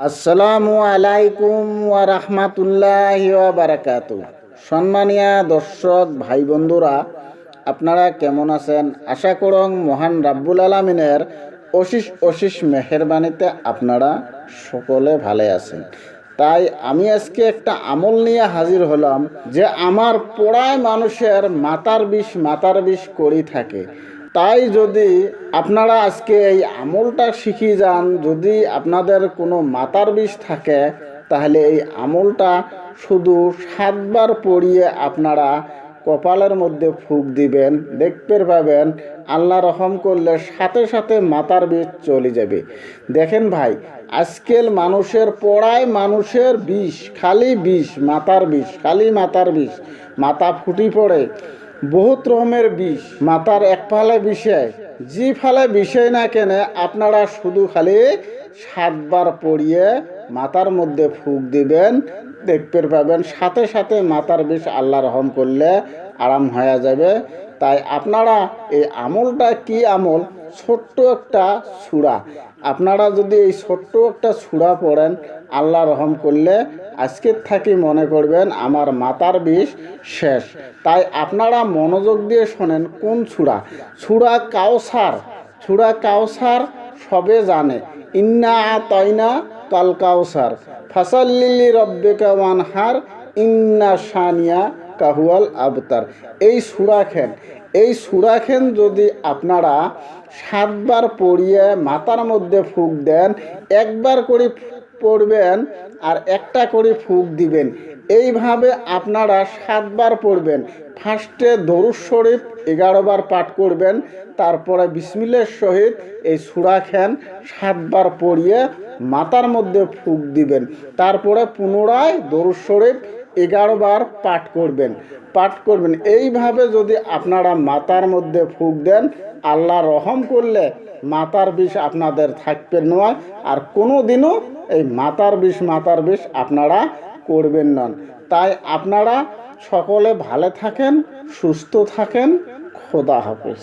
আসসালামু আলাইকুম ওয়া রাহমাতুল্লাহি ওয়া বারাকাতু সম্মানীয় দর্শক, ভাই বন্ধুরা, আপনারা কেমন আছেন? আশা করং মহান রাব্বুল আলামিনের অশিস অশিস মেহেরবানিতে আপনারা সকলে ভালো আছেন। তাই আমি আজকে একটা আমল নিয়ে হাজির হলাম যে আমার পড়ায় মানুষের মাতার বিষ মাতার বিষ করি থাকে। তাই যদি আপনারা আজকে এই আমলটা শিখি যান, যদি আপনাদের কোনো মাতার বিষ থাকে, তাহলে এই আমলটা শুধু সাতবার পড়িয়ে আপনারা কপালের মধ্যে ফুক দিবেন দেখতে পাবেন আল্লাহ রহম করলে সাথে সাথে মাতার বিষ চলে যাবে। দেখেন ভাই আজকাল মানুষের পড়ায় মানুষের বিষ, খালি বিষ, মাতার বিষ, খালি মাতার বিষ, মাথা ফুটি পড়ে। বহুত রকমের বিষ। মাথার এক ফালে বিষয় যে ফালে বিষয় না কেনে আপনারা শুধু খালি সাতবার পড়িয়ে মাথার মধ্যে ফুক দিবেন দেখতে পাবেন সাথে সাথে মাথার বিষ আল্লাহ রহম করলে আরাম হয়ে যাবে। তাই আপনারা এই আমলটা কি আমল? ছোট্ট একটা সুরা। আপনারা যদি এই ছোট্ট একটা সুরা পড়েন, আল্লাহ রহম করলে আজকের থাকি মনে করবেন আমার মাতার বিষ শেষ। তাই আপনারা মনোযোগ দিয়ে শোনেন কোন সুরা। সুরা কাউসার সুরা কাউসার সবে জানে। ইন্না তয়না কাল কাউসার ফাসাল্লিলি রব্বিকা ওয়ানহার, ইন্না সানিয়া কাহুয়াল আবতার। এই সুরাখেন এই সুরাখেন যদি আপনারা সাতবার পড়িয়ে মাথার মধ্যে ফুক দেন, একবার করে পড়বেন আর একটা করে ফুক দিবেন। এইভাবে আপনারা সাতবার পড়বেন। ফার্স্টে দরুদ শরীফ এগারো বার পাঠ করবেন, তারপরে বিসমিল্লের সহিত এই সুরা খেন সাতবার পড়িয়ে মাথার মধ্যে ফুক দিবেন। তারপরে পুনরায় দরুদ শরীফ এগারো বার পাঠ করবেন। পাঠ করবেন। এইভাবে যদি আপনারা মাতার মধ্যে ফুক দেন, আল্লাহ রহম করলে মাতার বিষ আপনাদের থাকবে নয় আর কোনো দিনও এই মাতার বিষ মাতার বিষ আপনারা করবেন নন তাই আপনারা সকলে ভালো থাকেন, সুস্থ থাকেন। খোদা হাফেজ।